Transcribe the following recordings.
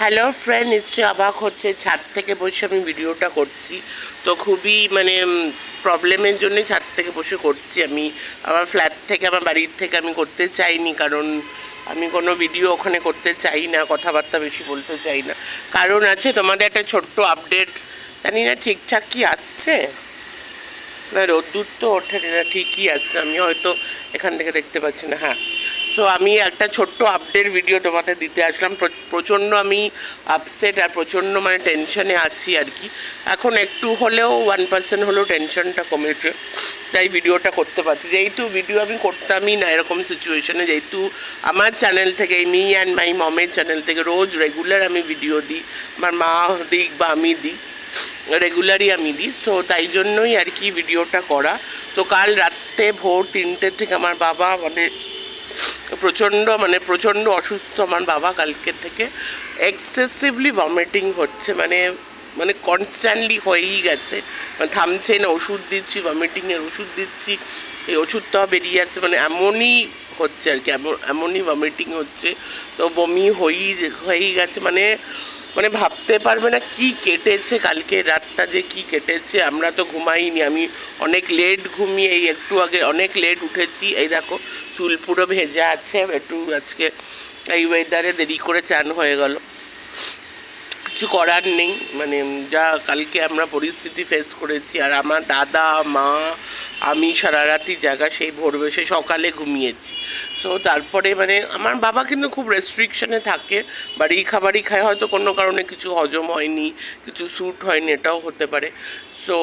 Hello friend নিশ্চয়ই অবাক হচ্ছে ছাদ থেকে বসে আমি ভিডিওটা করছি। তো খুবই মানে প্রবলেমের জন্য ছাদ থেকে বসে করছি আমি। আমার ফ্ল্যাট থেকে, আমার বাড়ির থেকে আমি করতে চাইনি, কারণ আমি কোনো ভিডিও ওখানে করতে চাই না, কথাবার্তা বেশি বলতে চাই না। কারণ আছে তোমাদের একটা ছোট্ট আপডেট জানি না ঠিকঠাক কি আসছে? না, রোদ্দুর তো ওঠেনি, না ঠিকই আসছে। আমি হয়তো এখান থেকে দেখতে পাচ্ছি না। হ্যাঁ। তো আমি একটা ছোট্ট আপডেট ভিডিও তোমাদের দিতে আসলাম। প্র- প্রচণ্ড আমি আপসেট আর প্রচণ্ড মানে টেনশনে আছি আর কি। এখন একটু হলেও ওয়ান পার্সেন্ট হলেও টেনশনটা কমেছে। তাই ভিডিওটা করতে পারছি। যেহেতু ভিডিও আমি করতামই না এরকম সিচুয়েশনে যেহেতু আমার চ্যানেল থেকে মি অ্যান্ড মাই মমের চ্যানেল থেকে রোজ রেগুলার আমি ভিডিও দিই। আমার মা দিক বা আমি দিই। রেগুলারই আমি দিই। তো তাই জন্যই আর কি ভিডিওটা করা। তো কাল রাত্রে ভোর তিনটে থেকে আমার বাবা মানে প্রচণ্ড মানে প্রচণ্ড অসুস্থ আমার বাবা কালকে থেকে। এক্সেসিভলি ভমিটিং হচ্ছে মানে মানে কনস্ট্যান্টলি হয়েই গেছে। মানে থামছে না, ওষুধ দিচ্ছি ভমিটিংয়ের ওষুধ দিচ্ছি, এই ওষুধটাও বেরিয়ে আসছে মানে এমনই হচ্ছে আর কি, এমন, এমনই ভমিটিং হচ্ছে। তো বমি হয়েই হয়েই গেছে মানে মানে ভাবতে পারবে না কি কেটেছে, কালকে রাতটা যে কি কেটেছে, আমরা তো ঘুমাইনি, আমি অনেক লেট ঘুমিয়ে, এই একটু আগে অনেক লেট উঠেছি, এই দেখো চুল পুরো ভেজা আছে, একটু আজকে এই ওয়েদারে দেরি করে চান হয়ে গেল। কিছু করার নেই মানে যা কালকে আমরা পরিস্থিতি ফেস করেছি, আর আমার দাদা, মা, আমি সারা রাতি জায়গা সেই ভোরবে সেই সকালে ঘুমিয়েছি। তো তারপরে মানে আমার বাবা কিন্তু খুব রেস্ট্রিকশনে থাকে। বাড়ি খাবারই খায়, হয়তো কোনো কারণে কিছু হজম হয়নি, কিছু স্যুট হয়নি, এটাও হতে পারে। সো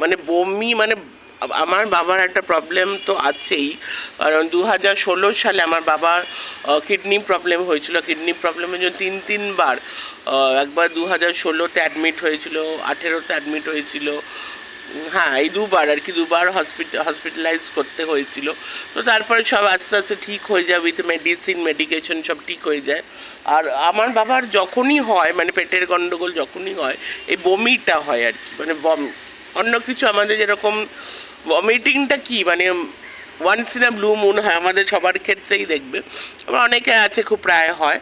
মানে বমি মানে আমার বাবার একটা প্রবলেম তো আছেই। কারণ দু হাজার ষোলো সালে আমার বাবার কিডনি প্রবলেম হয়েছিল। কিডনি প্রবলেমের জন্য তিন, তিনবার একবার দু হাজার ষোলোতে অ্যাডমিট হয়েছিল, আঠেরোতে অ্যাডমিট হয়েছিল। হ্যাঁ এই দুবার আর কি, দুবার হসপিটাল হসপিটালাইজ করতে হয়েছিল। তো তারপরে সব আস্তে আস্তে ঠিক হয়ে যায় উইথ মেডিসিন মেডিকেশন সব ঠিক হয়ে যায়। আর আমার বাবার যখনই হয় মানে পেটের গণ্ডগোল যখনই হয়, এই বমিটা হয় আর কি মানে বম অন্য কিছু আমাদের যেরকম ভমিটিংটা কি মানে once in a blue moon হয়, আমাদের সবার ক্ষেত্রেই দেখবে। আবার অনেকে আছে খুব প্রায় হয়।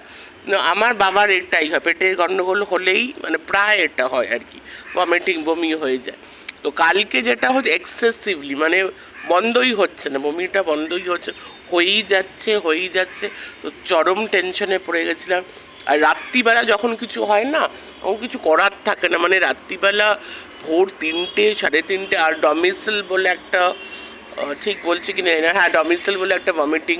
আমার বাবার এটাই হয়, পেটের গণ্ডগোল হলেই মানে প্রায় এটা হয় আর কি ভমিটিং বমি হয়ে যায়। তো কালকে যেটা হচ্ছে এক্সেসিভলি মানে বন্ধই হচ্ছে না, বমিটা বন্ধই হচ্ছে, হয়েই যাচ্ছে হয়েই যাচ্ছে, তো চরম টেনশনে পড়ে গেছিলাম। আর রাত্রিবেলা যখন কিছু হয় না, তখন কিছু করার থাকে না মানে রাত্রিবেলা ভোর তিনটে, সাড়ে তিনটে, আর ডমিসেল বলে একটা ঠিক বলছি কি না হ্যাঁ ডমিসেল বলে একটা ভমিটিং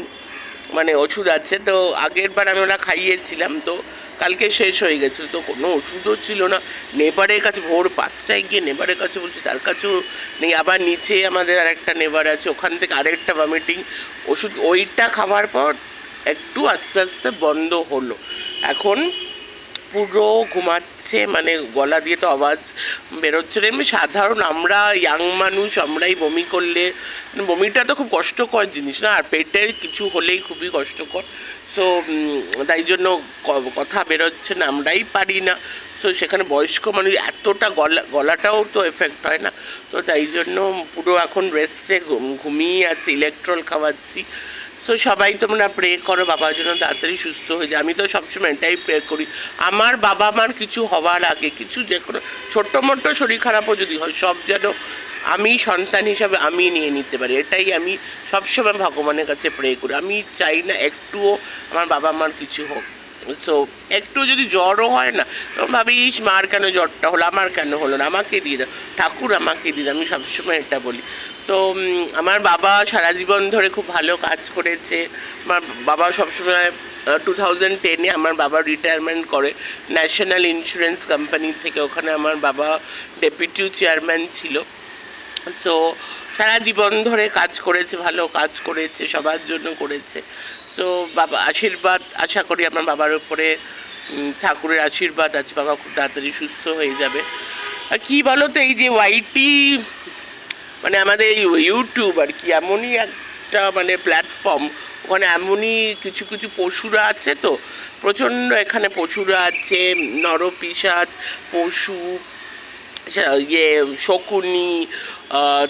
মানে ওষুধ আছে, তো আগের বার আমি ওরা খাইয়েছিলাম, তো কালকে শেষ হয়ে গেছিল তো কোনো ওষুধও ছিল না। নেবারের কাছে ভোর পাঁচটায় গিয়ে নেবারের কাছে বলছি, তার কাছেও নেই। আবার নিচে আমাদের আর একটা নেবার আছে, ওখান থেকে আরেকটা ভমিটিং ওষুধ। ওইটা খাওয়ার পর একটু আস্তে আস্তে বন্ধ হলো। এখন পুরো ঘুমাচ্ছে মানে গলা দিয়ে তো আওয়াজ বেরোচ্ছে এমনি সাধারণ আমরা ইয়াং মানুষ, আমরাই বমি করলে, বমিটা তো খুব কষ্টকর জিনিস না? আর পেটের কিছু হলেই খুবই কষ্টকর। সো তাই জন্য কথা বেরোচ্ছে না, আমরাই পারি না। তো সেখানে বয়স্ক মানুষ এতটা গলা, গলাটাও তো এফেক্ট হয় না। তো তাই জন্য পুরো এখন রেস্টে ঘুমিয়ে আছি ইলেকট্রল খাওয়াচ্ছি। তো সবাই তোমরা প্রে করো, বাবার জন্য তাড়াতাড়ি সুস্থ হয়ে যায়। আমি তো সবসময় এটাই প্রে করি। আমার বাবা মার কিছু হওয়ার আগে, কিছু যে কোনো ছোটো মোটো শরীর খারাপও যদি হয়, সব যেন আমি সন্তান হিসাবে আমি নিয়ে নিতে পারি। এটাই আমি সবসময় ভগবানের কাছে প্রে করি। আমি চাই না একটুও আমার বাবা মার কিছু হোক। সো একটু যদি জ্বরও হয় না, তখন ভাবি, ইস, মার কেন জ্বরটা হলো? আমার কেন হলো না? আমাকে দিয়ে দাও। ঠাকুর আমাকে দিয়ে দাও। আমি সবসময় এটা বলি। তো আমার বাবা সারা জীবন ধরে খুব ভালো কাজ করেছে। আমার বাবা সবসময় টু থাউজেন্ড টেনে আমার বাবা রিটায়ারমেন্ট করে। ন্যাশনাল ইন্স্যুরেন্স কোম্পানি থেকে ওখানে আমার বাবা ডেপুটি চেয়ারম্যান ছিল। তো সারা জীবন ধরে কাজ করেছে, ভালো কাজ করেছে, সবার জন্য করেছে। তো বাবা আশীর্বাদ আশা করি আমার বাবার উপরে ঠাকুরের আশীর্বাদ আছে বাবা খুব তাড়াতাড়ি সুস্থ হয়ে যাবে। আর কী বলো তো এই যে ওয়াইটি মানে আমাদের এই ইউটিউব আর কি এমনই একটা মানে প্ল্যাটফর্ম ওখানে এমনই কিছু কিছু পশুরা আছে তো প্রচণ্ড এখানে পশুরা আছে নরপিসাচ পশু আচ্ছা, ইয়ে শকুনি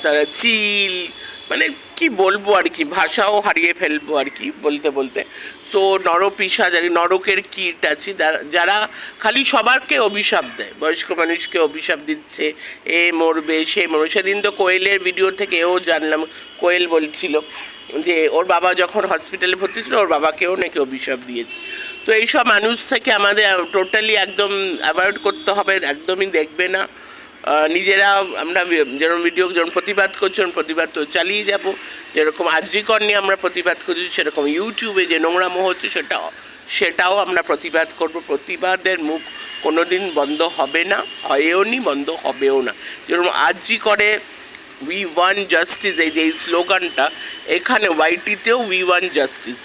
তারা চিল মানে কি বলব আর কি, ভাষাও হারিয়ে ফেলব আর কি বলতে বলতে। তো নরপিসা যারা নরকের কীট আছে যারা- খালি সবারকে অভিশাপ দেয়, বয়স্ক মানুষকে অভিশাপ দিচ্ছে, এ মরবে, সে মরবে। সেদিন তো কোয়েলের ভিডিও থেকে এও জানলাম, কোয়েল বলছিল যে ওর বাবা যখন হসপিটালে ভর্তি ছিল, ওর বাবাকেও নাকি অভিশাপ দিয়েছে। তো এইসব মানুষ থেকে আমাদের টোটালি একদম অ্যাভয়েড করতে হবে, একদমই দেখবে না। নিজেরা আমরা যেরকম ভিডিও যেরকম প্রতিবাদ করছি প্রতিবাদ তো চালিয়ে যাব। যেরকম আর্যিকর নিয়ে আমরা প্রতিবাদ করছি, সেরকম ইউটিউবে যে নোংরামো হচ্ছে, সেটা, সেটাও আমরা প্রতিবাদ করব। প্রতিবাদের মুখ কোনোদিন বন্ধ হবে না, হয়েও নি, বন্ধ হবেও না। যেরকম আর্জি করে উই ওয়ান জাস্টিস এই যে এই স্লোগানটা, এখানে ওয়াইটিতেও উই ওয়ান জাস্টিস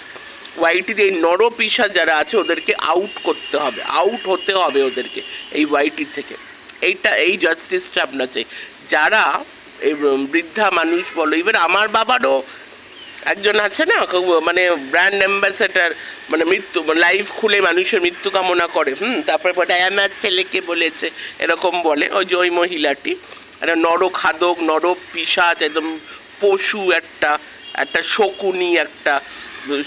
ওয়াইটিতে এই নরপিসা যারা আছে, ওদেরকে আউট করতে হবে আউট হতে হবে ওদেরকে, এই ওয়াইটি থেকে। এইটা, এই জাস্টিসটা আপনার চাই। যারা এই বৃদ্ধা মানুষ বলো ইভেন আমার বাবারও একজন আছে না মানে ব্র্যান্ড অ্যাম্বাসেডার মানে মৃত্যু লাইফ খুলে মানুষের মৃত্যু কামনা করে, হুম? তারপরে পরে আমার ছেলেকে বলেছে, এরকম বলে, ওই যে ওই মহিলাটি। একটা নর খাদক নর পিসাচ, একদম পশু একটা একটা শকুনি একটা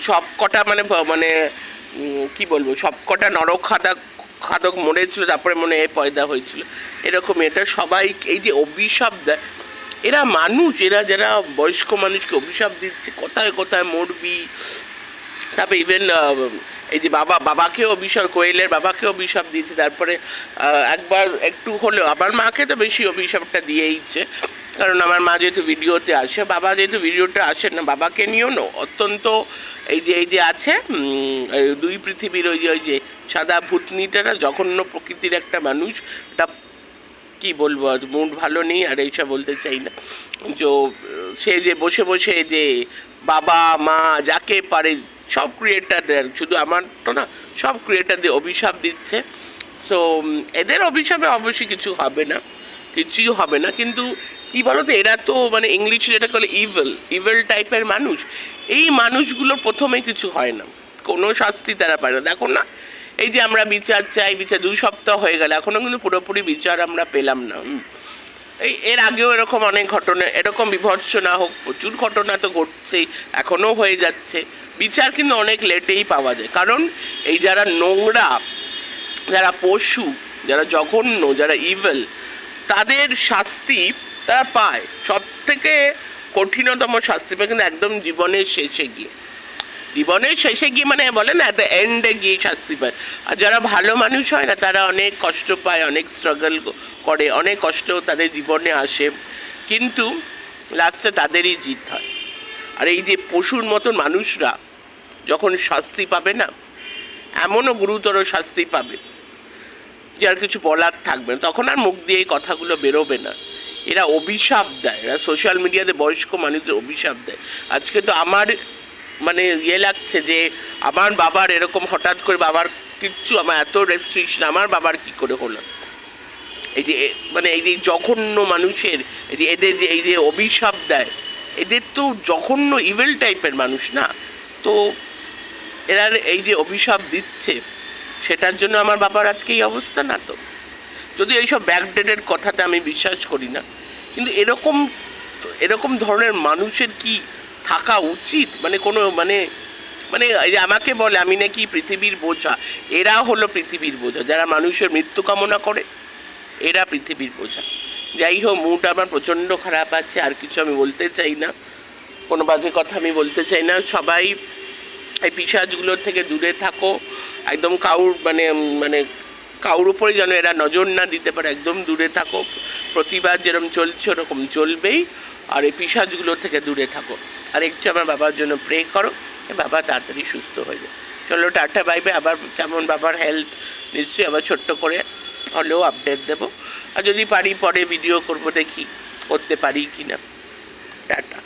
সব কটা মানে মানে কি বলব সব কটা নর খাদক মরেছিল তারপরে মনে হয় পয়দা হয়েছিল। এরকম এটা সবাই এই যে অভিশাপ দেয়, এরা মানুষ, এরা যারা বয়স্ক মানুষকে অভিশাপ দিচ্ছে, কোথায় কোথায় মরবি? তারপরে ইভেন এই যে বাবা বাবাকে অভিশাপ, কোয়েলের বাবাকে অভিশাপ দিয়েছে, তারপরে একবার একটু হলেও আমার মাকে তো বেশি অভিশাপটা দিয়েইছে। কারণ আমার মা যেহেতু ভিডিওতে আসে, বাবা যেহেতু ভিডিওতে আসে না, বাবাকে নিয়েও না, অত্যন্ত এই যে এই যে আছে দুই পৃথিবীর ওই যে ওই যে সাদা ভূতনিটা না, জঘন্য প্রকৃতির একটা মানুষ এটা কি বলব মুড ভালো নেই, আর এইসব বলতে চাই না। তো সে যে বসে বসে যে বাবা, মা যাকে পারে, সব ক্রিয়েটারদের শুধু আমার তো না, সব ক্রিয়েটারদের অভিশাপ দিচ্ছে। তো এদের অভিশাপে অবশ্যই কিছু হবে না। কিছুই হবে না, কিন্তু কি বলতো, এরা তো মানে ইংলিশে যেটা বলে ইভেল ইভেল টাইপের মানুষ, এই মানুষগুলোর প্রথমে কিছু হয় না। কোনো শাস্তি তারা পায় না। দেখো না, এই যে আমরা বিচার চাই, বিচার, দুই সপ্তাহ হয়ে গেল এখনও কিন্তু পুরোপুরি বিচার আমরা পেলাম না এই এর আগেও এরকম অনেক ঘটনা, এরকম বিভৎস না হোক, প্রচুর ঘটনা তো ঘটছেই এখনও হয়ে যাচ্ছে। বিচার কিন্তু অনেক লেটেই পাওয়া যায়, কারণ এই যারা নোংরা, যারা পশু, যারা জঘন্য, যারা ইভেল তাদের শাস্তি তারা পায়। সব থেকে কঠিনতম শাস্তি পায় কিন্তু একদম জীবনের শেষে গিয়ে। জীবনের শেষে গিয়ে মানে বলে না দ্য এন্ডে গিয়ে শাস্তি পায়। আর যারা ভালো মানুষ হয় না, তারা অনেক কষ্ট পায়, অনেক স্ট্রাগল করে, অনেক কষ্ট তাদের জীবনে আসে। কিন্তু লাস্টে তাদেরই জিত হয়। আর এই যে পশুর মতন মানুষরা যখন শাস্তি পাবে না, এমনও গুরুতর শাস্তি পাবে। যে আর কিছু বলার থাকবে না। তখন আর মুখ দিয়ে এই কথাগুলো বেরোবে না। এরা অভিশাপ দেয়। এরা সোশ্যাল মিডিয়াতে বয়স্ক মানুষদের অভিশাপ দেয়। আজকে তো আমার মানে ইয়ে লাগছে যে, আমার বাবার এরকম হঠাৎ করে বাবার কিচ্ছু আমার এত রেস্ট্রিকশন আমার বাবার কি করে হলো? এই যে মানে এই যে জঘন্য মানুষের, এই যে এদের যে, এই যে অভিশাপ দেয়, এদের তো জঘন্য ইভেল টাইপের মানুষ না? তো এরা এই যে অভিশাপ দিচ্ছে সেটার জন্য আমার বাবার আজকে এই অবস্থা না তো। যদি এইসব ব্যাকডেটের কথাতে আমি বিশ্বাস করি না, কিন্তু এরকম এরকম ধরনের মানুষের কি থাকা উচিত? মানে কোনো মানে মানে আমাকে বলে আমি নাকি পৃথিবীর বোঝা, এরা হলো পৃথিবীর বোঝা। যারা মানুষের মৃত্যু কামনা করে, এরা পৃথিবীর বোঝা। যাই হোক মুড আমার প্রচণ্ড খারাপ আছে, আর কিছু আমি বলতে চাই না। কোনো বাজে কথা আমি বলতে চাই না। সবাই এই পিসাজগুলোর থেকে দূরে থাকো। একদম কাউর মানে মানে কাউর উপরে যেন এরা নজর না দিতে পারে, একদম দূরে থাকো প্রতিবাদ যেরকম চলছে, ওরকম চলবেই। আর এই পিসাজগুলোর থেকে দূরে থাকো আর একটু আমার বাবার জন্য প্রে করো বাবা তাড়াতাড়ি সুস্থ হয়ে যায় চলো, টাটা বাইবে আবার যেমন বাবার হেলথ নিশ্চয়ই আবার ছোট্ট করে হলেও আপডেট দেবো। আর যদি পারি, পরে ভিডিও করব, দেখি করতে পারি কি না টাটা।